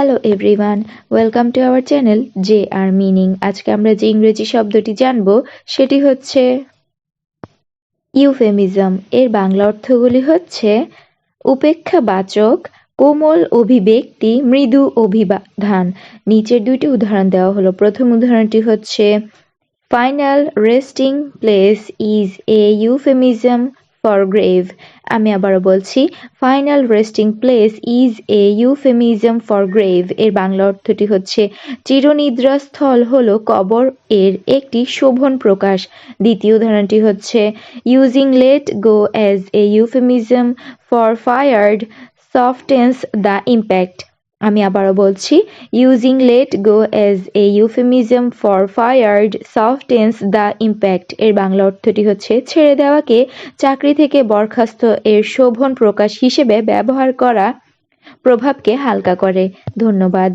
Hello everyone welcome to our channel J R meaning আজকে আমরা যে ইংরেজি শব্দটি জানব, সেটি হচ্ছে ইউফেমিজম এর বাংলা অর্থগুলি হচ্ছে উপেক্ষাবাচক, কোমল অভিব্যক্তি, মৃদু অভিবাধান নিচের দুইটি উদাহরণ দেওয়া হলো। প্রথম উদাহরণটি হচ্ছে final resting place is a euphemism for grave আমি আবারও বলছি final resting place is a euphemism for grave এর বাংলা অর্থটি হচ্ছে, চিরনিদ্রাস্থল হলো কবর এর একটি শোভন প্রকাশ। দ্বিতীয় উদাহরণটি হচ্ছে using let go as a euphemism for fired softens the impact আমি আবারও বলছি using let go as a euphemism for fired softens the impact এর বাংলা অর্থটি হচ্ছে, ছেড়ে দেওয়াকে চাকরি থেকে বরখাস্ত এর শোভন প্রকাশ হিসেবে ব্যবহার করা প্রভাবকে হালকা করে। ধন্যবাদ।